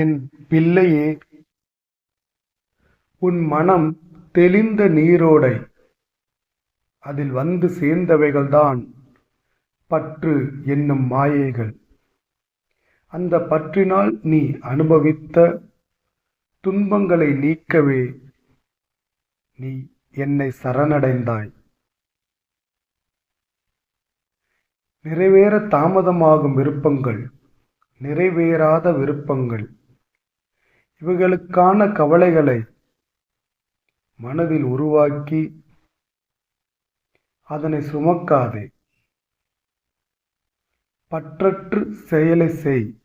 என் பிள்ளையே உன் மனம் தெளிந்த நீரோடை. அதில் வந்து சேர்ந்தவைகள்தான் பற்று என்னும் மாயைகள். அந்த பற்றினால் நீ அனுபவித்த துன்பங்களை நீக்கவே நீ என்னை சரணடைந்தாய். நிறைவேற தாமதமாகும் விருப்பங்கள் நிறைவேறாத விருப்பங்கள். இவைகளுக்கான கவலைகளை மனதில் உருவாக்கி அதனை சுமக்காதே. பற்றற்று செயலை செய்.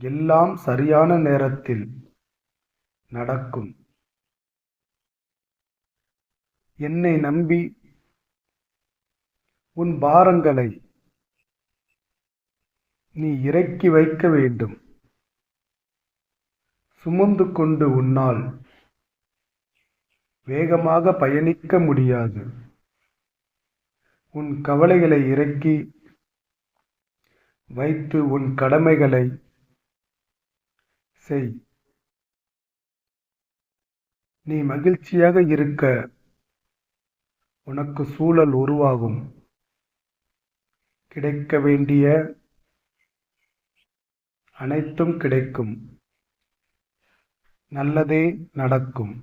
எல்லாம் சரியான நேரத்தில் நடக்கும். என்னை நம்பி உன் பாரங்களை நீ இறக்கி வைக்க வேண்டும். சுமந்து கொண்டு உன்னால் வேகமாக பயணிக்க முடியாது. உன் கவலைகளை இறக்கி வைத்து உன் கடமைகளை செய். நீ மகிழ்ச்சியாக இருக்க. உனக்கு சூழல் உருவாகும். கிடைக்க வேண்டிய அனைத்தும் கிடைக்கும். நல்லதே நடக்கும்.